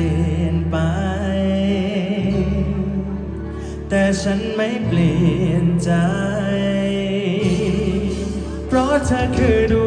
ลี่ยนไป แต่ฉันไม่เปลี่ยนใจ เพราะเธอคือดว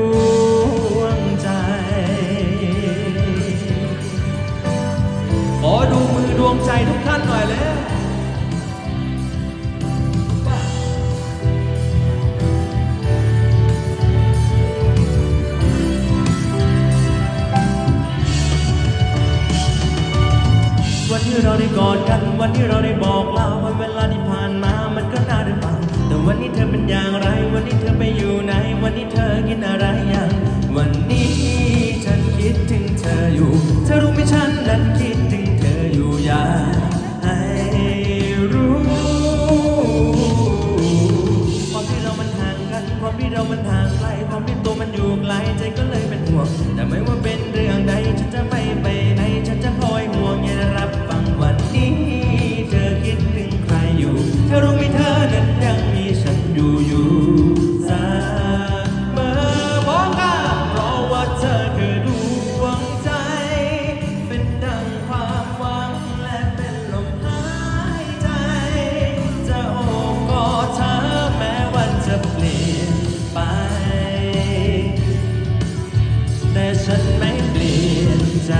วันที่เราได้กอดกัน วันที่เราได้บอกเล่าวันเวลาที่ผ่านมา มันก็น่าได้ฟังแต่วันนี้เธอเป็นอย่างไร วันนี้เธอไปอยู่ไหน วันนี้เธอกินอะไรยังวันนี้ฉันคิดถึงเธออยู่ เธอรู้ไหมฉันนั้นคิดถึงเธออยู่อยากให้รู้ความที่เรามันห่างกัน ความที่เรามันห่าง ฉันไม่เปลี่ยนใจ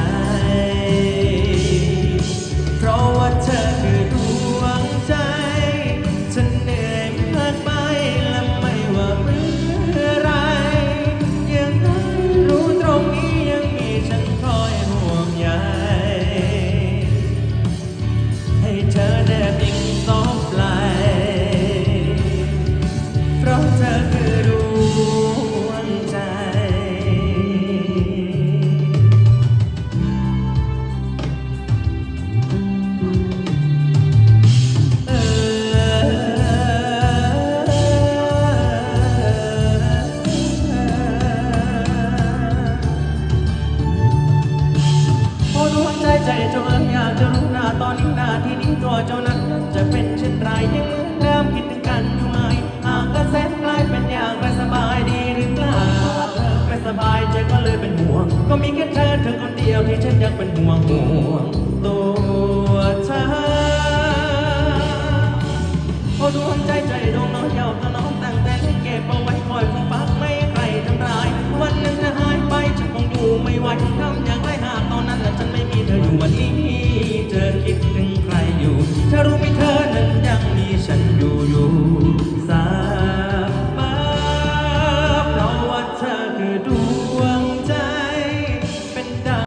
เอ๋ยอยากจะรู้หน้าตอนนี้หน้าที่นี้ตัวเจ้านั้นจะเป็นเช่นไรยังเหมือนเดิมคิดถึงกันอยู่ไหมหากกระแสกลายเป็นอย่างไรสบายดีหรือเปล่าเธอไม่สบายใจก็เลยเป็นห่วง ก็มีแค่เธอเธอคนเดียวที่ฉันยังเป็นห่วงห่วงตัวเธอโอ้ดวงใจใจดวงน้องเยาวตะน้อ